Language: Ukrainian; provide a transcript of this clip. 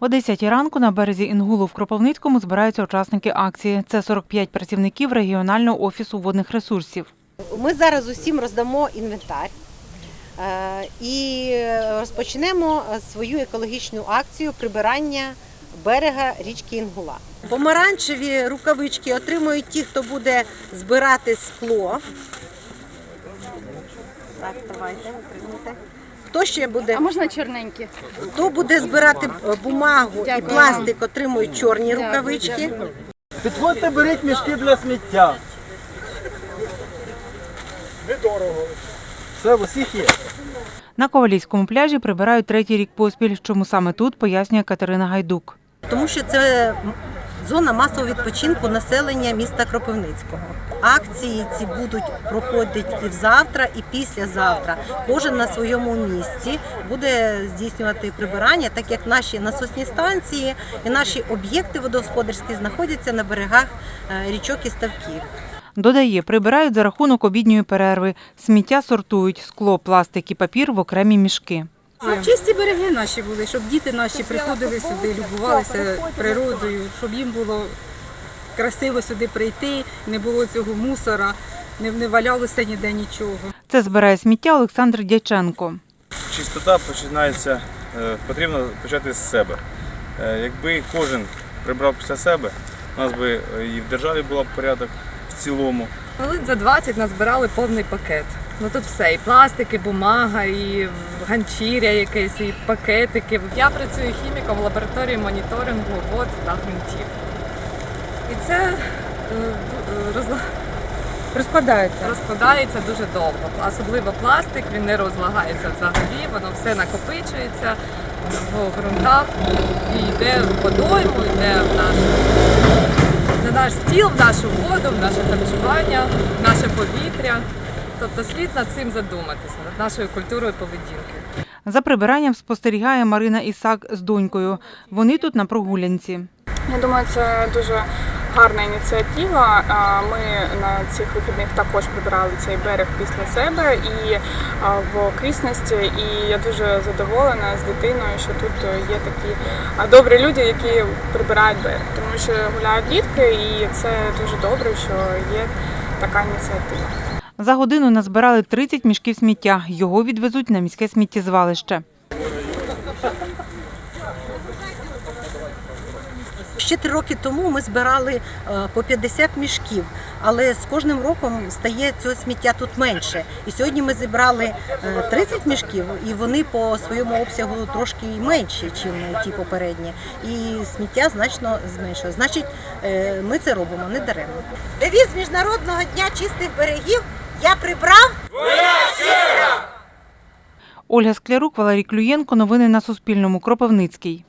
О 10 ранку на березі Інгулу в Кропивницькому збираються учасники акції. Це 45 працівників регіонального офісу водних ресурсів. Ми зараз усім роздамо інвентар е, і розпочнемо свою екологічну акцію прибирання берега річки Інгула. Помаранчеві рукавички отримують ті, хто буде збирати скло. Так, давайте, отримуйте. Хто ще буде? А можна чорненькі? Хто буде збирати е, бумагу і пластик, отримують чорні рукавички. Підходьте, беріть мішки для сміття. Недорого. Все, в усіх є. На Ковалівському пляжі прибирають третій рік поспіль. Чому саме тут пояснює Катерина Гайдук. Тому що це зона масового відпочинку населення міста Кропивницького. Акції ці будуть проходити і завтра, і післязавтра. Кожен на своєму місці буде здійснювати прибирання, так як наші насосні станції і наші об'єкти водогосподарські знаходяться на берегах е, річок і ставків. Додає, прибирають за рахунок обідньої перерви. Сміття сортують скло, пластик і папір в окремі мішки. Щоб чисті береги наші були, щоб діти наші приходили сюди, любувалися природою, щоб їм було красиво сюди прийти, не було цього мусора, не, не валялося ніде нічого. Це збирає сміття Олександр Дяченко. Чистота починається, е, потрібно почати з себе. Е, Якби кожен прибрав після себе, у нас би і в державі був порядок в цілому. Хвилин за 20 назбирали повний пакет. Ну тут все, і пластик, і бумага, і ганчір'я якесь, і пакетики. Я працюю хіміком в лабораторії моніторингу вод та ґрунтів. І це е, е, Розкладається. розкладається дуже довго. Особливо пластик, він не розлагається взагалі, воно все накопичується в ґрунтах і йде в водойму, йде в наш, на наш стіл, в нашу воду, в наше харчування, в наше повітря. Тобто слід над цим задуматися, над нашою культурою поведінки. За прибиранням спостерігає Марина Ісак з донькою. Вони тут на прогулянці. Я думаю, це дуже гарна ініціатива. Ми на цих вихідних також прибирали цей берег після себе і в Крісності. І я дуже задоволена з дитиною, що тут є такі добрі люди, які прибирають берег, тому що гуляють дітки, і це дуже добре, що є така ініціатива. За годину назбирали 30 мішків сміття. Його відвезуть на міське сміттєзвалище. Ще три роки тому ми збирали е, по 50 мішків, але з кожним роком стає цього сміття тут менше. І сьогодні ми зібрали е, 30 мішків, і вони по своєму обсягу трошки менші, ніж ті попередні. І сміття значно зменшує. Значить, е, ми це робимо не даремно. Девіз міжнародного дня чистих берегів я прибрав. Ольга Склярук, Валерій Клюєнко. Новини на Суспільному. Кропивницький.